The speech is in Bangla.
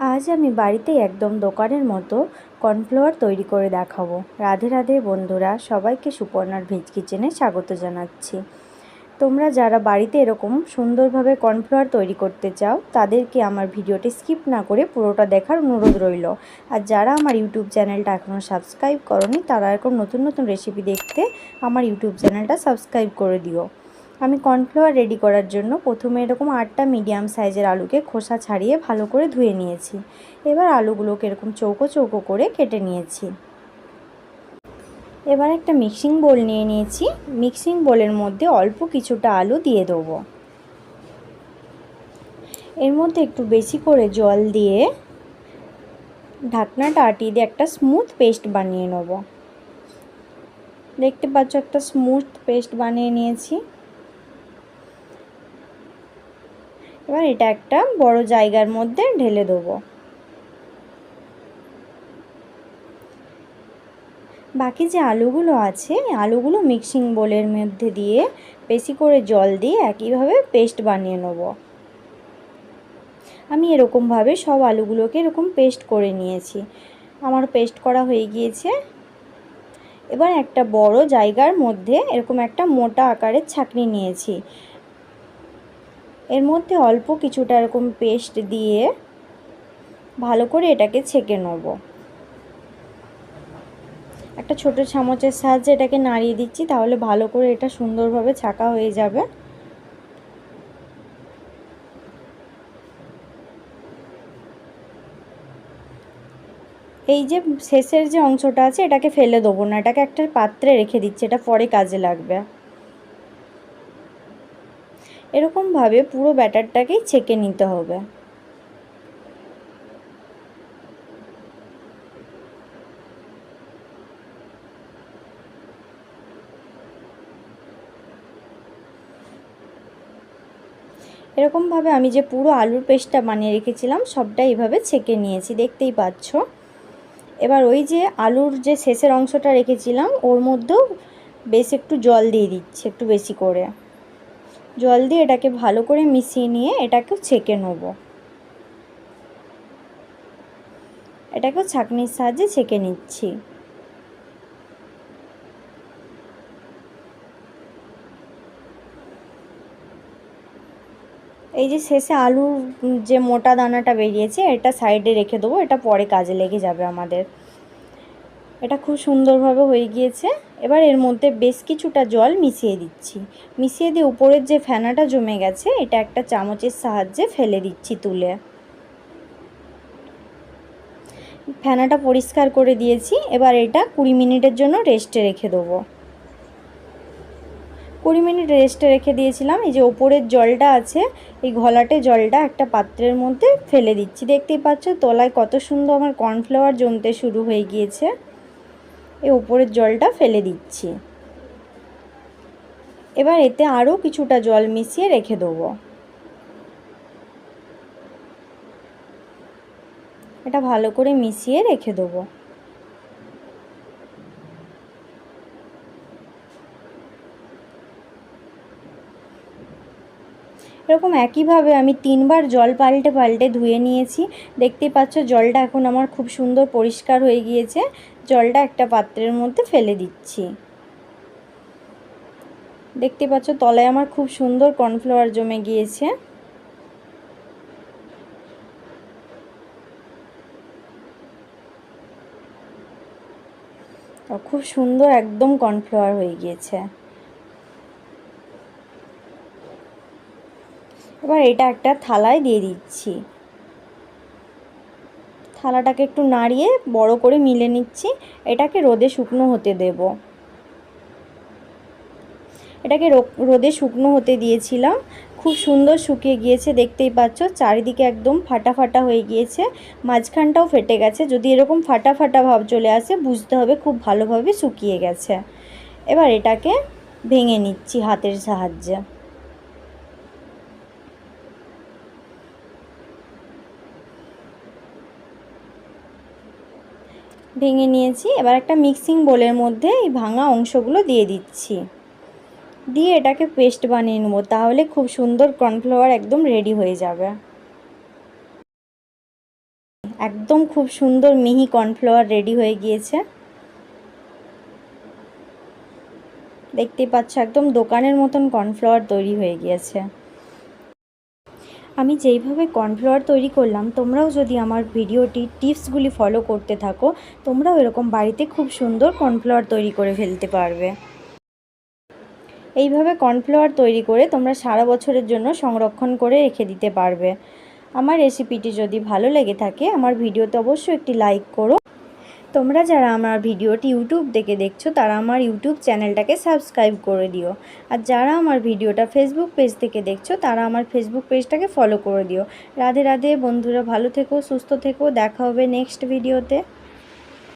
আজ আমি বাড়িতে একদম দোকানের মতো কর্নফ্লাওয়ার তৈরি করে দেখাবো। রাধে রাধে বন্ধুরা, সবাইকে সুপর্ণার ভেজ কিচেনে স্বাগত জানাচ্ছি। তোমরা যারা বাড়িতে এরকম সুন্দরভাবে কর্নফ্লাওয়ার তৈরি করতে চাও, তাদেরকে আমার ভিডিওটি স্কিপ না করে পুরোটা দেখার অনুরোধ রইল। আর যারা আমার ইউটিউব চ্যানেলটা এখনও সাবস্ক্রাইব করনি, তারা এরকম নতুন নতুন রেসিপি দেখতে আমার ইউটিউব চ্যানেলটা সাবস্ক্রাইব করে দিও। আমি কর্নফ্লাওয়ার রেডি করার জন্য প্রথমে এরকম আটটা মিডিয়াম সাইজের আলুকে খোসা ছাড়িয়ে ভালো করে ধুয়ে নিয়েছি। এবার আলুগুলোকে এরকম চৌকো চৌকো করে কেটে নিয়েছি। এবার একটা মিক্সিং বোল নিয়ে নিয়েছি। মিক্সিং বোলের মধ্যে অল্প কিছুটা আলু দিয়ে দেবো। এর মধ্যে একটু বেশি করে জল দিয়ে ঢাকনাটা আটিয়ে দিয়ে একটা স্মুথ পেস্ট বানিয়ে নেব। দেখতে পাচ্ছ একটা স্মুথ পেস্ট বানিয়ে নিয়েছি। এবার এটা একটা বড় জায়গার মধ্যে ঢেলে দেবো। বাকি যে আলুগুলো আছে, আলুগুলো মিক্সিং বোলের মধ্যে দিয়ে বেশি করে জল দিয়ে একইভাবে পেস্ট বানিয়ে নেব। আমি এরকমভাবে সব আলুগুলোকে এরকম পেস্ট করে নিয়েছি। আমার পেস্ট করা হয়ে গিয়েছে। এবার একটা বড় জায়গার মধ্যে এরকম একটা মোটা আকারের ছাকনি নিয়েছি। এর মধ্যে অল্প কিছুটা এরকম পেস্ট দিয়ে ভালো করে এটাকে ছেঁকে নেব। একটা ছোট চামচের সাহায্যে এটাকে নাড়িয়ে দিচ্ছি, তাহলে ভালো করে এটা সুন্দরভাবে ছাকা হয়ে যাবে। এই যে শেষের যে অংশটা আছে, এটাকে ফেলে দেবো না, এটাকে একটা পাত্রে রেখে দিচ্ছি, এটা পরে কাজে লাগবে। এরকমভাবে পুরো ব্যাটারটাকেই ছেঁকে নিতে হবে। এরকমভাবে আমি যে পুরো আলুর পেস্টটা বানিয়ে রেখেছিলাম, সবটা এইভাবে ছেঁকে নিয়েছি, দেখতেই পাচ্ছ। এবার ওই যে আলুর যে শেষের অংশটা রেখেছিলাম, ওর মধ্যেও বেশ একটু জল দিয়ে দিচ্ছি, একটু বেশি করে। জল দিয়ে এটাকে ভালো করে মিশিয়ে নিয়ে এটাকেও ছেঁকে নেব। এটাকেও ছাঁকনির সাহায্যে ছেঁকে নিচ্ছি। এই যে শেষে আলুর যে মোটা দানাটা বেরিয়েছে, এটা সাইডে রেখে দেবো, এটা পরে কাজে লেগে যাবে আমাদের। এটা খুব সুন্দরভাবে হয়ে গিয়েছে। এবার এর মধ্যে বেশ কিছুটা জল মিশিয়ে দিচ্ছি। মিশিয়ে দিয়ে উপরের যে ফেনাটা জমে গেছে, এটা একটা চামচের সাহায্যে ফেলে দিচ্ছি তুলে। ফেনাটা পরিষ্কার করে দিয়েছি। এবার এটা কুড়ি মিনিটের জন্য রেস্টে রেখে দেবো। কুড়ি মিনিট রেস্টে রেখে দিয়েছিলাম। এই যে ওপরের জলটা আছে, এই ঘলাটে জলটা একটা পাত্রের মধ্যে ফেলে দিচ্ছি। দেখতেই পাচ্ছ, তলায় কত সুন্দর আমার কর্নফ্লাওয়ার জমতে শুরু হয়ে গিয়েছে। এই উপরের জলটা ফেলে দিচ্ছি। এবার এতে আরও কিছুটা জল মিশিয়ে রেখে দেবো। এটা ভালো করে মিশিয়ে রেখে দেবো। এরকম একইভাবে আমি তিনবার জল পাল্টে পাল্টে ধুয়ে নিয়েছি। দেখতেই পাচ্ছ, জলটা এখন আমার খুব সুন্দর পরিষ্কার হয়ে গিয়েছে। জলটা একটা পাত্রের মধ্যে ফেলে দিচ্ছি। দেখতে পাচ্ছ, তলায় আমার খুব সুন্দর কর্নফ্লাওয়ার জমে গিয়েছে। খুব সুন্দর একদম কর্নফ্লাওয়ার হয়ে গিয়েছে। এবার এটা একটা থালায় দিয়ে দিচ্ছি। থালাটাকে একটু নাড়িয়ে বড় করে মিলে নিচ্ছি। এটাকে রোদে শুকনো হতে দেব। এটাকে রোদে শুকনো হতে দিয়েছিলাম। খুব সুন্দর শুকিয়ে গিয়েছে, দেখতেই পাচ্ছ। চারিদিকে একদম ফাটা ফাটা হয়ে গিয়েছে। মাঝখানটাও ফেটে গেছে। যদি এরকম ফাটা ফাটা ভাব চলে আসে, বুঝতে হবে খুব ভালোভাবে শুকিয়ে গেছে। এবার এটাকে ভেঙে নিচ্ছি হাতের সাহায্যে। ভেঙে নিয়েছি। এবার একটা মিক্সিং বোলের মধ্যে এই ভাঙা অংশগুলো দিয়ে দিচ্ছি। দিয়ে এটাকে পেস্ট বানিয়ে নেব, তাহলে খুব সুন্দর কর্নফ্লাওয়ার একদম রেডি হয়ে যাবে। একদম খুব সুন্দর মিহি কর্নফ্লাওয়ার রেডি হয়ে গিয়েছে। দেখতে পাচ্ছ, একদম দোকানের মতন কর্নফ্লাওয়ার তৈরি হয়ে গিয়েছে। আমি যেইভাবে কর্নফ্লাওয়ার তৈরি করলাম, তোমরাও যদি আমার ভিডিওটি টিপসগুলি ফলো করতে থাকো, তোমরাও এরকম বাড়িতে খুব সুন্দর কর্নফ্লাওয়ার তৈরি করে ফেলতে পারবে। এইভাবে কর্নফ্লাওয়ার তৈরি করে তোমরা সারা বছরের জন্য সংরক্ষণ করে রেখে দিতে পারবে। আমার রেসিপিটি যদি ভালো লেগে থাকে, আমার ভিডিওতে অবশ্যই একটি লাইক করো। তোমরা যারা আমার ভিডিওটি ইউটিউব থেকে দেখছ, তারা আমার ইউটিউব চ্যানেলটাকে সাবস্ক্রাইব করে দিও। আর যারা আমার ভিডিওটা ফেসবুক পেজ থেকে দেখছ, তারা আমার ফেসবুক পেজটাকে ফলো করে দিও। রাধে রাধে বন্ধুরা, ভালো থেকো, সুস্থ থেকো, দেখা হবে নেক্সট ভিডিওতে